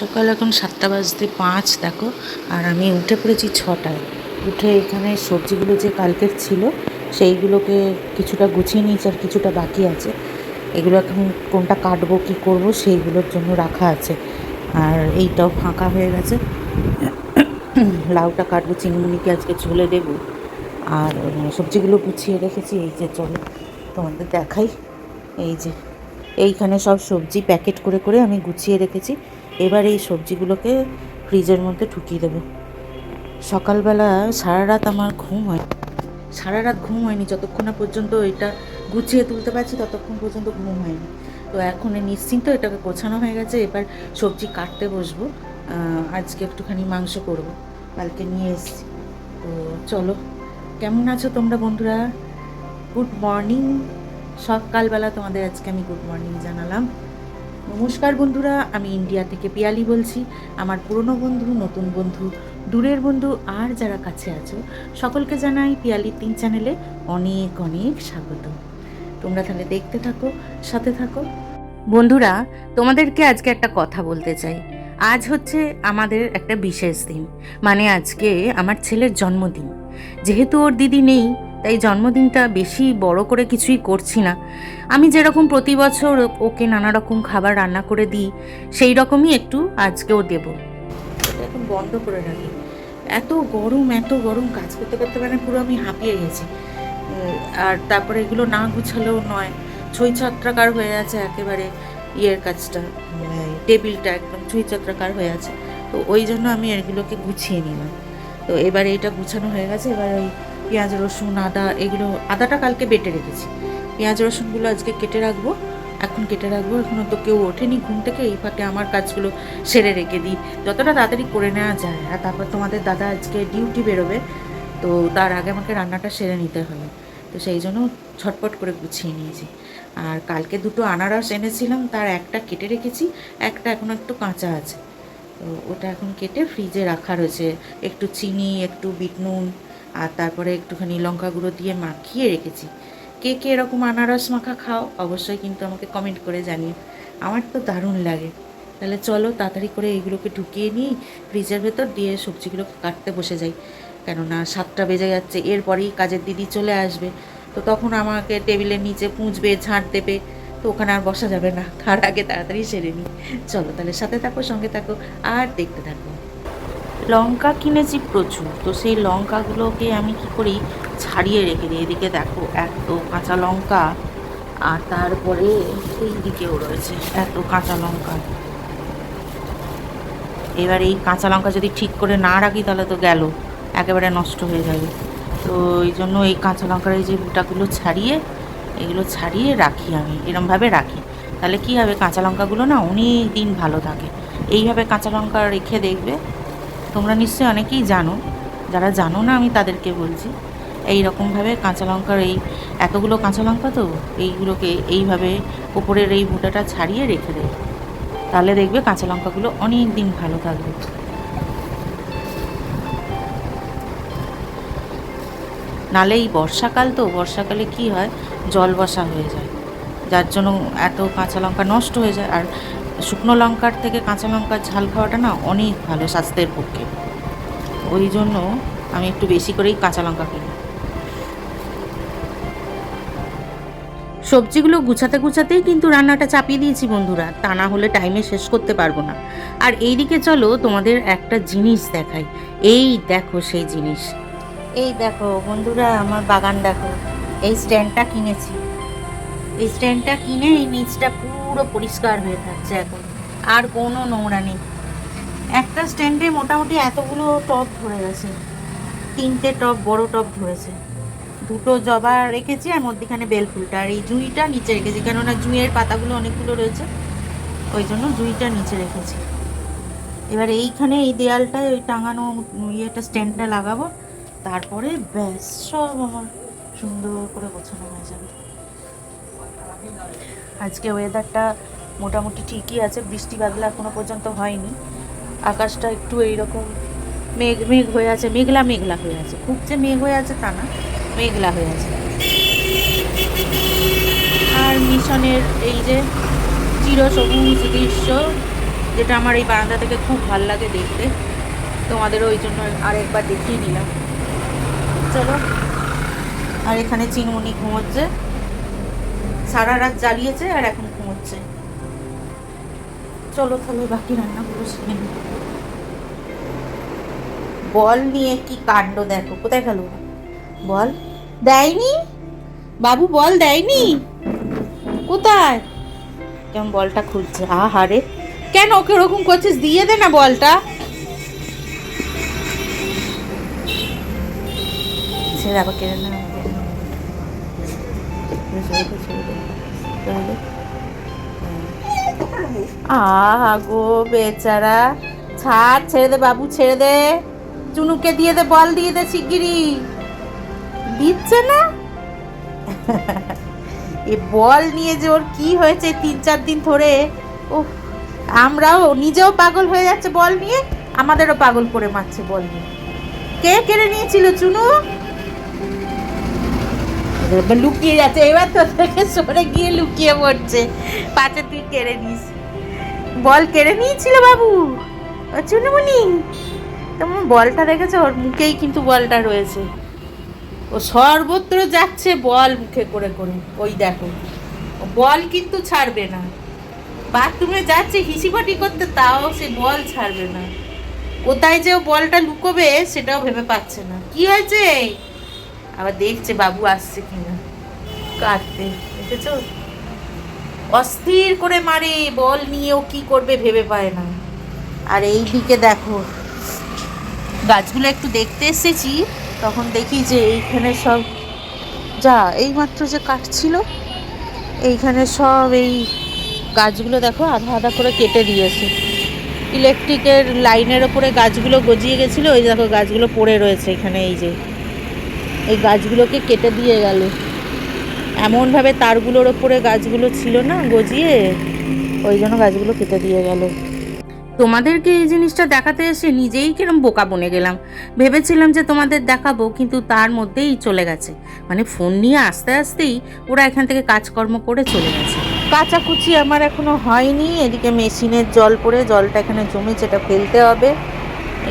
সকাল এখন সাতটা বাজতে পাঁচ, দেখো। আর আমি উঠে পড়েছি ছটায়। উঠে এখানে সবজিগুলো যে কালকের ছিল, সেইগুলোকে কিছুটা গুছিয়ে নিয়েছি আর কিছুটা বাকি আছে। এগুলো এখন কোনটা কাটবো, কি করব, সেইগুলোর জন্য রাখা আছে। আর এইটাও ফাঁকা হয়ে গেছে। লাউটা কাটবো চিংড়িকে আজকে ঝোলে দেবো। আর সবজিগুলো গুছিয়ে রেখেছি। এই যে, চলো তোমাদের দেখাই। এই যে, এইখানে সব সবজি প্যাকেট করে করে আমি গুছিয়ে রেখেছি। এবার এই সবজিগুলোকে ফ্রিজের মধ্যে ঢুকিয়ে দেবো। সকালবেলা সারা রাত আমার ঘুম হয় সারা রাত ঘুম হয়নি, যতক্ষণ না পর্যন্ত এটা গুছিয়ে তুলতে পারছি, ততক্ষণ পর্যন্ত ঘুম হয়নি। তো এখন নিশ্চিন্ত এটাকে গোছানো হয়ে গেছে, এবার সবজি কাটতে বসবো। আজকে একটুখানি মাংস করব। কালকে নিয়ে এসছি। তো চলো, কেমন আছো তোমরা বন্ধুরা? গুড মর্নিং সকালবেলা তোমাদের আজকে আমি গুড মর্নিং জানালাম। নমস্কার বন্ধুরা, আমি ইন্ডিয়া থেকে পিয়ালি বলছি। আমার পুরনো বন্ধু, নতুন বন্ধু, দূরের বন্ধু, আর যারা কাছে আছো, সকলকে জানাই পিয়ালির তিন চ্যানেলে অনেক অনেক স্বাগত। তোমরা তাহলে দেখতে থাকো, সাথে থাকো। বন্ধুরা, তোমাদেরকে আজকে একটা কথা বলতে চাই। আজ হচ্ছে আমাদের একটা বিশেষ দিন। মানে আজকে আমার ছেলের জন্মদিন। যেহেতু ওর দিদি নেই তাই জন্মদিনটা বেশি বড় করে কিছুই করছি না। আমি যেরকম প্রতি বছর ওকে নানা রকম খাবার রান্না করে দিই, সেই রকমই একটু আজকেও দেব। এখন বন্ধ করে রাখি। এত গরম এত গরম কাজ করতে করতে মানে পুরো আমি হাঁপিয়ে গেছি। আর তারপরে এগুলো না গুছালেও নয়। ছই ছত্রাকার হয়ে আছে একেবারে ইয়ের কাজটা টেবিলটা একদম ছই ছত্রাকার হয়ে আছে। তো ওই জন্য আমি এগুলোকে গুছিয়ে নিলাম। তো এবার এটা গুছানো হয়ে গেছে, এবার ওই পেঁয়াজ, রসুন, আদা, এগুলো আদাটা কালকে বেটে রেখেছি। পেঁয়াজ, রসুনগুলো আজকে কেটে রাখব। এখন কেটে রাখব। এখনও তো কেউ ওঠেনি ঘুম থেকে, এই ফাঁকে আমার কাজগুলো সেরে রেখে দিই। যতটা তাড়াতাড়ি করে নেওয়া যায়। আর তারপর তোমাদের দাদা আজকে ডিউটি বেরোবে, তো তার আগে আমাকে রান্নাটা সেরে নিতে হবে তো সেই জন্য ছটপট করে গুছিয়ে নিয়েছি। আর কালকে দুটো আনারস এনেছিলাম, তার একটা কেটে রেখেছি, একটা এখনও একটু কাঁচা আছে। তো ওটা এখন কেটে ফ্রিজে রাখা রয়েছে। একটু চিনি, একটু বিট নুন আর তারপরে একটুখানি লঙ্কা গুঁড়ো দিয়ে মাখিয়ে রেখেছি। কে কে এরকম আনারস মাখা খাও, অবশ্যই কিন্তু আমাকে কমেন্ট করে জানিও। আমার তো দারুণ লাগে। তাহলে চলো তাড়াতাড়ি করে এইগুলোকে ঢুকিয়ে নিই, ফ্রিজের ভেতর দিয়ে সবজিগুলো কাটতে বসে যাই। কেননা সাতটা বেজে যাচ্ছে, এরপরেই কাজের দিদি চলে আসবে। তো তখন আমাকে টেবিলের নিচে পুঁজবে, ঝাঁট দেবে। তো ওখানে আর বসা যাবে না। তার আগে তাড়াতাড়ি সেরে নিই। চলো তাহলে সাথে থাকো, সঙ্গে থাকো, আর দেখতে থাকো। লঙ্কা কিনেছি প্রচুর, তো সেই লঙ্কাগুলোকে আমি কি করি, ছাড়িয়ে রেখে দিই। এদিকে দেখো, এত কাঁচা লঙ্কা, আর তারপরে এই দিকেও রয়েছে এত কাঁচা লঙ্কা। এবার এই কাঁচা লঙ্কা যদি ঠিক করে না রাখি, তাহলে তো গেল, একেবারে নষ্ট হয়ে যাবে। তো এই জন্য এই কাঁচা লঙ্কার এই যে বুটাগুলো ছাড়িয়ে, এগুলো ছাড়িয়ে রাখি আমি, এরমভাবে রাখি। তাহলে কি হবে, কাঁচা লঙ্কাগুলো না অনেক দিন ভালো থাকে। এইভাবে কাঁচা লঙ্কা রেখে দেখবে তোমরা নিশ্চয়ই অনেকেই জানো। যারা জানো না, আমি তাদেরকে বলছি। এই রকমভাবে কাঁচা লঙ্কার এই এতগুলো কাঁচা লঙ্কা তো, এইগুলোকে এইভাবে ওপরের এই বুটাটা ছাড়িয়ে রেখে দেয় তাহলে দেখবে কাঁচা লঙ্কাগুলো অনেক দিন ভালো থাকবে। নালে এই বর্ষাকাল তো, বর্ষাকালে কি হয়? জল বসা হয়ে যায়। যার জন্য এত কাঁচা লঙ্কা নষ্ট হয়ে যায়। আর শুকনো লঙ্কার থেকে কাঁচা লঙ্কার ঝাল খাওয়াটা না অনেক ভালো স্বাস্থ্যের পক্ষে। ওই জন্য আমি একটু বেশি করেই কাঁচা লঙ্কা কিনি। সবজিগুলো গুছাতে গুছাতেই কিন্তু রান্নাটা চাপিয়ে দিয়েছি বন্ধুরা। তা না হলে টাইমে শেষ করতে পারব না। আর এইদিকে চলো তোমাদের একটা জিনিস দেখাই। এই দেখো সেই জিনিস। এই দেখো বন্ধুরা আমার বাগান দেখো। এই স্ট্যান্ডটা কিনেছি। এই স্ট্যান্ডটা কিনে এই নিচটা পুরো পরিষ্কার হয়ে থাকছে এখন। আর কোনো নোংরা নেই। একটা স্ট্যান্ডে মোটামুটি এতগুলো টব ধরে গেছে। তিনটে টব বড় টব ধরেছে। দুটো জবা রেখেছি আর মধ্যিখানে বেলফুলটা আর এই জুঁইটা নিচে রেখেছি, কেননা জুঁইয়ের পাতাগুলো অনেকগুলো রয়েছে। ওই জন্য জুঁইটা নিচে রেখেছি। এবার এইখানে এই দেয়ালটায় ওই টাঙানো ইয়েটা স্ট্যান্ডটা লাগাবো। তারপরে ব্যাস, সব আমার সুন্দর করে গোছানো হয়ে যাবে। আজকে ওয়েদারটা মোটামুটি ঠিকই আছে, বৃষ্টি বাদলা এখনও পর্যন্ত হয়নি। আকাশটা একটু এইরকম মেঘ মেঘ হয়ে আছে, মেঘলা মেঘলা হয়ে আছে। খুব যে মেঘ হয়ে আছে তা না, মেঘলা হয়ে আছে। আর মিশনের এই যে চিরসবুজ দৃশ্য যেটা আমার এই বারান্দা থেকে খুব ভালো লাগে দেখতে তোমাদের ওই জন্য আরেকবার দেখিয়ে নিলাম চলো, আর এখানে চিনমুনি ঘুমোচ্ছে। সারা রাত জ্বালিয়েছে আর এখন ঘুমোচ্ছে। চলো তাহলে বাকি রান্নাগুলো শিখে বল নিয়ে কি কাণ্ড দেখো, কোথায় গেল বল। দেয়নি? বাবু, বল দেয়নি? কোথায়? কেমন বলটা খুলছে। আহারে কেন ওকে ওরকম করছিস? দিয়ে দে না বলটা। ছেড়ে আবার কেড়ে না ছেড়ে দে, ছেড়ে দে। আহা গো বেচারা। ছাড় ছেড়ে দে বাবু ছেড়ে দে। চুনুকে দিয়ে দে বল দিয়ে দে শিগগিরি দিচ্ছে না? এ বল নিয়ে যে ওর কি হয়েছে তিন চার দিন ধরে। ও আমরাও নিজেও পাগল হয়ে যাচ্ছে বল নিয়ে আমাদেরও পাগল করে মারছে বল নিয়ে। কে কেড়ে নিয়েছিল চুনু? লুকিয়ে যাচ্ছে। এবার তো থেকে সরে গিয়ে লুকিয়ে পড়ছে। পাচে তুই কেড়ে নিস। বল কেড়ে নিয়েছিল বাবু। চুনুমুনি। তোমার বলটা দেখেছ? ওর মুখেই কিন্তু বলটা রয়েছে। ও সর্বত্র যাচ্ছে বল মুখে করে করে। ওই দেখো। বল কিন্তু ছাড়বে না। বাথরুমে যাচ্ছে হিসিবাটি করতে, তাও সে বল ছাড়বে না। কোথায় যে ও বলটা লুকোবে, সেটাও ভেবে পাচ্ছে না। কি হয়েছে? আবার দেখছে বাবু আসছে কিনা। কাটতে দেখেছ? অস্থির করে মারে, বল নিয়ে ও কি করবে ভেবে পায় না। আর এই দিকে দেখো, গাছগুলো একটু দেখতে এসেছি, তখন দেখি যে এইখানে সব যা, এইমাত্র যে কাটছিল, এইখানে সব এই গাছগুলো দেখো, আধা আধা করে কেটে দিয়েছে। ইলেকট্রিকের লাইনের ওপরে গাছগুলো গজিয়ে গেছিল, ওই দেখো গাছগুলো পড়ে রয়েছে এখানে, এই যে। এই গাছগুলোকে কেটে দিয়ে গেল। এমনভাবে তারগুলোর ওপরে গাছগুলো ছিল না, গজিয়ে ওই জন্য গাছগুলো কেটে দিয়ে গেল। তোমাদেরকে এই জিনিসটা দেখাতে এসে নিজেই কিরম বোকা বনে গেলাম। ভেবেছিলাম যে তোমাদের দেখাবো, কিন্তু তার মধ্যেই চলে গেছে। মানে ফোন নিয়ে আস্তে আস্তেই ওরা এখান থেকে কাজকর্ম করে চলে গেছে। কাচাকুচি আমার এখনও হয়নি, এদিকে মেশিনের জল পড়ে, জলটা এখানে জমেছে, এটা ফেলতে হবে।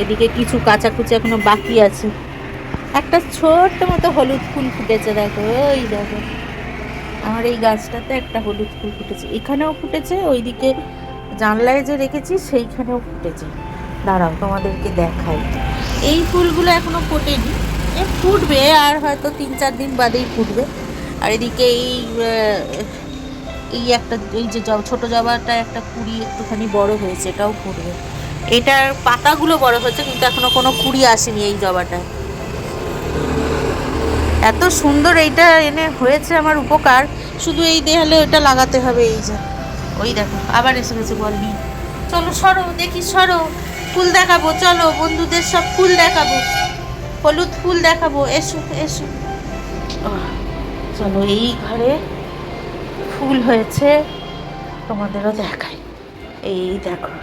এদিকে কিছু কাচাকুচি এখনও বাকি আছে। একটা ছোট্ট মতো হলুদ ফুল ফুটেছে, দেখো ওই দেখো। আমার এই গাছটাতে একটা হলুদ ফুল ফুটেছে। এখানেও ফুটেছে, ওইদিকে জানলায় যে রেখেছি, সেইখানেও ফুটেছে। দাঁড়াও, তোমাদেরকে দেখাই। এই ফুলগুলো এখনও ফোটেনি। ফুটবে, আর হয়তো তিন চার দিন বাদেই ফুটবে। আর এদিকে এই এই একটা, এই যে ছোট জবাটা একটা কুড়ি একটুখানি বড় হয়েছে, এটাও ফুটবে। এটার পাতাগুলো বড় হয়েছে, কিন্তু এখনও কোনো কুড়ি আসেনি এই জবাটায়। এত সুন্দর এইটা এনে হয়েছে আমার উপকার। শুধু এই দেয়ালে ওটা লাগাতে হবে, এই যে। ওই দেখো, আবার এসে গেছে বল নিয়ে চলো, সরো, দেখি, সরো। ফুল দেখাবো, চলো, বন্ধুদের সব ফুল দেখাবো। হলুদ ফুল দেখাবো, এসো এসো। চলো, এই ঘরে ফুল হয়েছে, তোমাদেরও দেখাই। এই দেখো,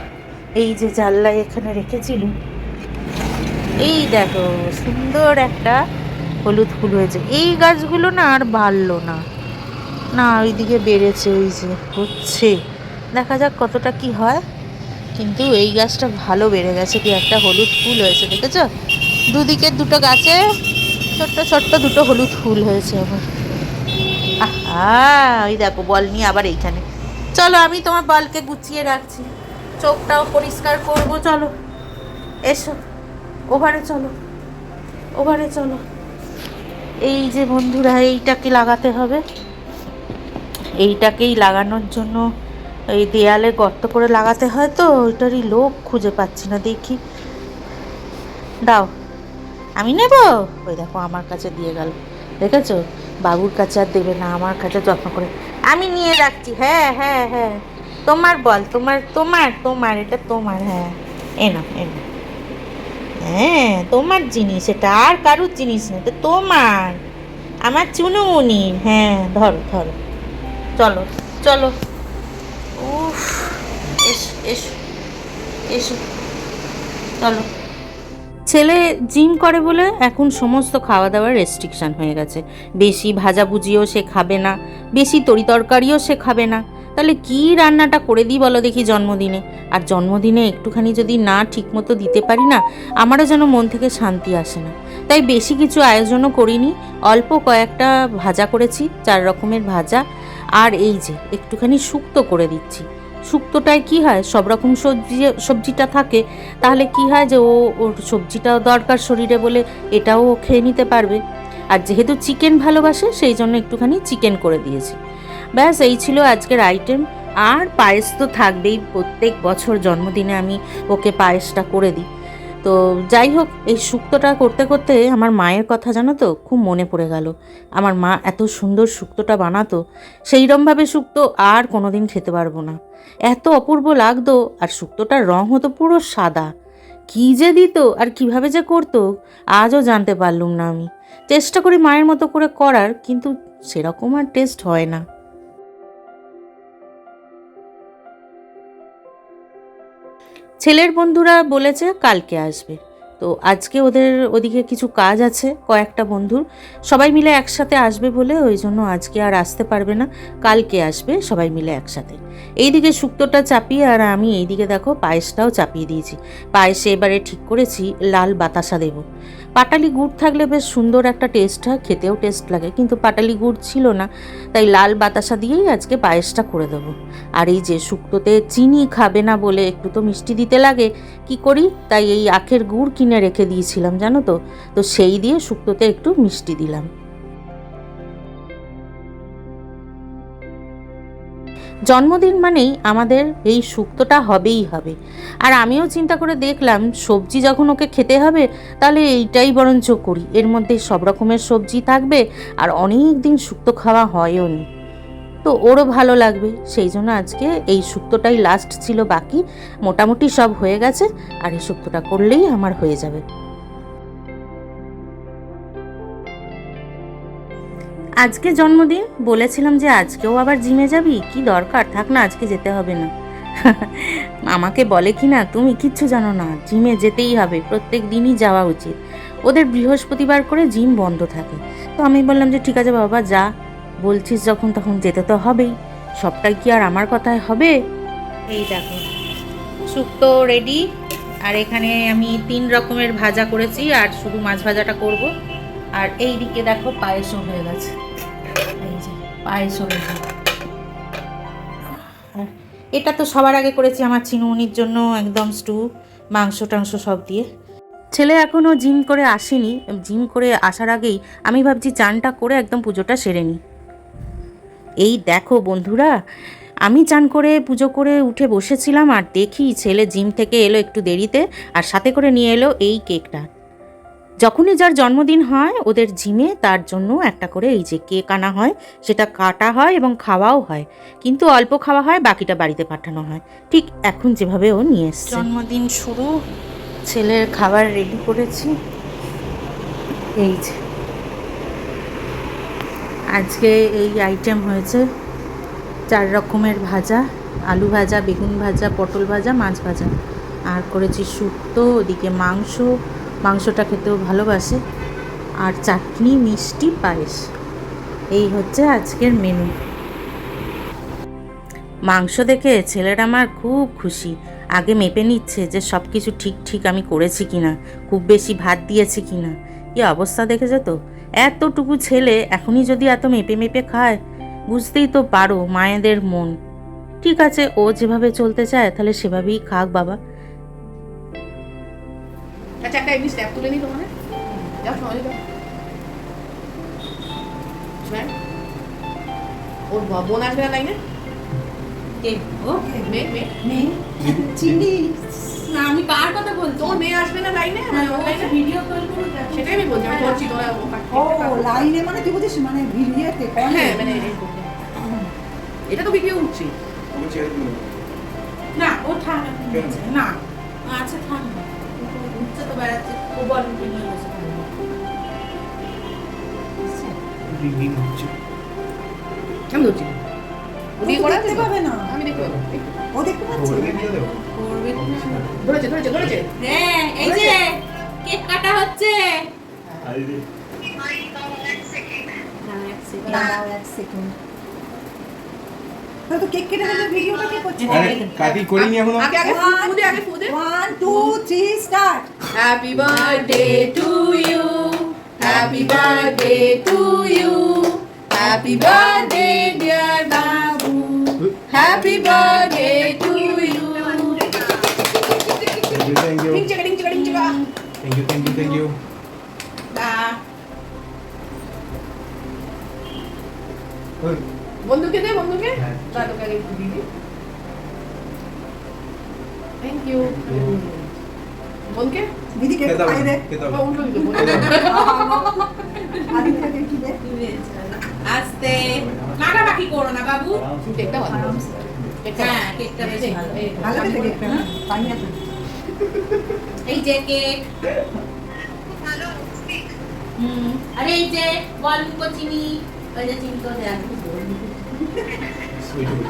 এই যে জানলায় এখানে রেখেছিলুম এই দেখো, সুন্দর একটা হলুদ ফুল হয়েছে। এই গাছগুলো না আর বাড়লো না। না, ওইদিকে বেড়েছে ওই যে হচ্ছে। দেখা যাক কতটা কি হয়। কিন্তু এই গাছটা ভালো বেড়ে গেছে। কি একটা হলুদ ফুল হয়েছে, দেখেছ? দুদিকে দুটো গাছে ছোট্ট ছোট্ট দুটো হলুদ ফুল হয়েছে আমার। আহা ওই দেখো, বল নিয়ে আবার এইখানে। চলো, আমি তোমার বলকে গুছিয়ে রাখছি। চোখটাও পরিষ্কার করব, চলো। এসো, ওভারে চলো ওভারে চলো। এই যে বন্ধুরা, এইটাকে লাগাতে হবে। এইটাকেই লাগানোর জন্য এই দেয়ালে গর্ত করে লাগাতে হয় তো, ওইটারই লোক খুঁজে পাচ্ছি না, দেখি। দাও, আমি নেব? ওই দেখো, আমার কাছে দিয়ে গেল। দেখেছ? বাবুর কাছে আর দেবে না, আমার কাছে যত্ন করে। আমি নিয়ে রাখছি হ্যাঁ হ্যাঁ হ্যাঁ। তোমার বল, তোমার তোমার তোমার, এটা তোমার হ্যাঁ। এ না এ না হ্যাঁ তোমার জিনিস, এটা আর কারুর জিনিস না, এটা তোমার। আমার চুনুমুনি হ্যাঁ ধরো ধরো। চলো চলো। উফ, এসো এসো এসো, চলো। ছেলে জিম করে বলে এখন সমস্ত খাওয়া দাওয়ার রেস্ট্রিকশান হয়ে গেছে। বেশি ভাজাভুজিও সে খাবে না, বেশি তরিতরকারিও সে খাবে না। তাহলে কি রান্নাটা করে দিই বলো দেখি জন্মদিনে? আর জন্মদিনে একটুখানি যদি না ঠিকমতো দিতে পারি না, আমারও যেন মন থেকে শান্তি আসে না। তাই বেশি কিছু আয়োজনও করিনি, অল্প কয়েকটা ভাজা করেছি, চার রকমের ভাজা। আর এই যে, একটুখানি শুক্তো করে দিচ্ছি। শুক্তোটায় কি হয়? সব রকম সবজি, সবজিটা থাকে, তাহলে কি হয় যে ও, ওর সবজিটাও দরকার শরীরে বলে এটাও খেয়ে নিতে পারবে। আর যেহেতু চিকেন ভালোবাসে, সেই জন্য একটুখানি চিকেন করে দিয়েছি। ব্যাস, এই ছিল আজকের আইটেম আর পায়েস তো থাকবেই, প্রত্যেক বছর জন্মদিনে আমি ওকে পায়েসটা করে দিই। তো যাই হোক, এই শুক্তোটা করতে করতে আমার মায়ের কথা জানো তো, খুব মনে পড়ে গেল। আমার মা এত সুন্দর শুক্তোটা বানাতো, সেইরমভাবে শুক্তো আর কোনোদিন খেতে পারব না। এত অপূর্ব লাগতো, আর শুক্তোটার রং হতো পুরো সাদা। কী যে দিত, আর কীভাবে যে করতো, আজও জানতে পারলুম না আমি। চেষ্টা করি মায়ের মতো করে করার, কিন্তু সেরকম আর টেস্ট হয় না। ছেলের বন্ধুরা বলেছে কালকে আসবে। তো আজকে ওদের ওদিকে কিছু কাজ আছে, কয়েকটা বন্ধুর। সবাই মিলে একসাথে আসবে বলে ওই জন্য আজকে আর আসতে পারবে না, কালকে আসবে সবাই মিলে একসাথে। এইদিকে শুক্তোটা চাপিয়ে আর আমি এইদিকে দেখো পায়েসটাও চাপিয়ে দিয়েছি। পায়েসে এবারে ঠিক করেছি, লাল বাতাসা দেব। পাটালি গুড় থাকলে বেশ সুন্দর একটা টেস্ট হয়, খেতেও টেস্ট লাগে। কিন্তু পাটালি গুড় ছিল না, তাই লাল বাতাসা দিয়েই আজকে পায়েসটা করে দেবো। আর এই যে শুক্তোতে চিনি খাবে না বলে একটু তো মিষ্টি দিতে লাগে, কি করি? তাই এই আখের গুড় কিনে রেখে দিয়েছিলাম, জানো তো? তো সেই দিয়ে শুক্তোতে একটু মিষ্টি দিলাম। জন্মদিন মানেই আমাদের এই শুক্তোটা হবেই হবে। আর আমিও চিন্তা করে দেখলাম, সবজি যখন ওকে খেতে হবে, তাহলে এইটাই বরঞ্চ করি। এর মধ্যে সব রকমের সবজি থাকবে আর অনেক দিন শুক্তো খাওয়া হয়ও নি। তো ওরও ভালো লাগবে। সেই জন্য আজকে এই শুক্তোটাই লাস্ট ছিল বাকি। মোটামুটি সব হয়ে গেছে, আর এই শুক্তোটা করলেই আমার হয়ে যাবে। আজকে জন্মদিন? বলেছিলাম যে আজকেও আবার জিমে যাবি? কি দরকার? থাক না, আজকে যেতে হবে না। আমাকে বলে কি না, তুমি কিচ্ছু জানো না। জিমে যেতেই হবে, প্রত্যেক দিনই যাওয়া উচিত। ওদের বৃহস্পতিবার করে জিম বন্ধ থাকে। তো আমি বললাম যে, ঠিক আছে বাবা, যা। বলছিস যখন, তখন যেতে তো হবেই। সবটাই কি আর আমার কথায় হবে? এই দেখো শুক্তো রেডি আর এখানে আমি তিন রকমের ভাজা করেছি, আর শুধু মাছ ভাজাটা করব। আর এই দিকে দেখো পায়েসও হয়ে গেছে। এই যে, পায়েসও হয়ে গেছে। এটা তো সবার আগে করেছি আমার চিনুমনির জন্য একদম স্টু মাংস টাংস সব দিয়ে। ছেলে এখনও জিম করে আসেনি। জিম করে আসার আগেই আমি ভাবছি চানটা করে একদম পুজোটা সেরে নিই। এই দেখো বন্ধুরা, আমি চান করে পুজো করে উঠে বসেছিলাম আর দেখি ছেলে জিম থেকে এলো একটু দেরিতে আর সাথে করে নিয়ে এলো এই কেকটা। যখনই যার জন্মদিন হয়, ওদের জিমে তার জন্য একটা করে এই যে কেক আনা হয়, সেটা কাটা হয় এবং খাওয়াও হয়। কিন্তু অল্প খাওয়া হয়, বাকিটা বাড়িতে পাঠানো হয়। ঠিক এখন যেভাবে ও নিয়ে এসছে। জন্মদিন শুরু, ছেলের খাবার রেডি করেছি। এই যে। আজকে এই আইটেম হয়েছে চার রকমের ভাজা, আলু ভাজা, বেগুন ভাজা, পটল ভাজা, মাছ ভাজা। আর করেছি শুক্তো, ওদিকে মাংস মাংসটা খেতেও ভালোবাসে। আর চাটনি মিষ্টি পায়েস। এই হচ্ছে আজকের মেনু মাংস দেখে ছেলের আমার খুব খুশি। আগে মেপে নিচ্ছে যে সব কিছু ঠিক ঠিক আমি করেছি কিনা, খুব বেশি ভাত দিয়েছি কি না কি অবস্থা দেখেছ তো? এতটুকু ছেলে এখনই যদি এত মেপে মেপে খায়, বুঝতেই তো পারো মায়েদের মন। ঠিক আছে, ও যেভাবে চলতে চায়, তাহলে সেভাবেই খাক বাবা। আচ্ছা একটা এমনি স্ট্যাপ তুলে নিই তোমার যাও সমাজে যাও। ওর বোন আসবে না লাইনে? আমি কার কথা বলছি? তোর মেয়ে আসবে না লাইনে? ভিডিও কল করুন সেটাই আমি বলছি আমি তোরা ও লাইনে মানে তুই বলছিস? মানে ভিডিওতে হ্যাঁ মানে এটা তো ভিডিও উঠছি। না ও থাক না আচ্ছা থাক। না উঠছে তো বেড়াচ্ছে ও বল নিয়ে বসে থাকবে আমি ধরছি ওদিকে করা দেখতে পাবে না। আমি দেখতে পাবো। ও দেখতে পাচ্ছে? ধরেছে ধরেছে ধরেছে। হ্যাঁ এই যে কেক কাটা হচ্ছে। তো কেক ভিডিওটা কে করছে? কাটি করিনি এখনও। আগে আগে ফুদে আগে ফুদে one two three start Happy birthday to you happy birthday to you happy birthday dear Babu happy birthday to you thank you thank you ding চিকা ডিং চিকা ডিং চিকা thank you thank you thank you দা বন্ধুকে দে বন্ধুকে হ্যাঁ। দা তোকে আগে একটু দিয়ে দিই থ্যাংক ইউ বোনকে দিদি কেক খাই দে কি আস্তে। কাটাকাটি করো না বাবু। কেকটা ভালো। হ্যাঁ কেকটা বেশ ভালো। এই, ভালো কেকটা না পাইনাপল এই যে কেক। হুম আরে এই যে বল মুখো চিনি। ওই যে চিনি তো দেখ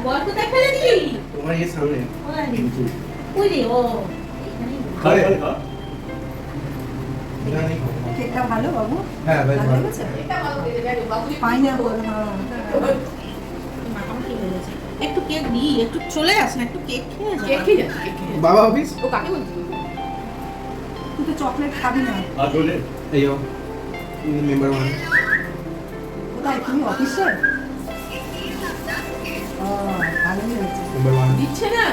বল তো দেখ দিলি। তোমার এই সামনে। ওই। রে ও। আরে কেকটা ভালো বাবু? হ্যাঁ বেশ ভালো পাইনাপল হ্যাঁ। একটু কেক দিই একটু চলে আস না একটু কেক খেয়ে যা। কেক খেয়ে যাচ্ছে, কেক খেয়ে যাচ্ছে। বাবা অফিস? ও কাকে বলছিস? তুই তো চকলেট খাবি না। এই যাও মেম্বার ওয়ান কোথায়? তুমি অফিসে? ও ভালোই হয়েছে মেম্বার ওয়ান দিচ্ছে না?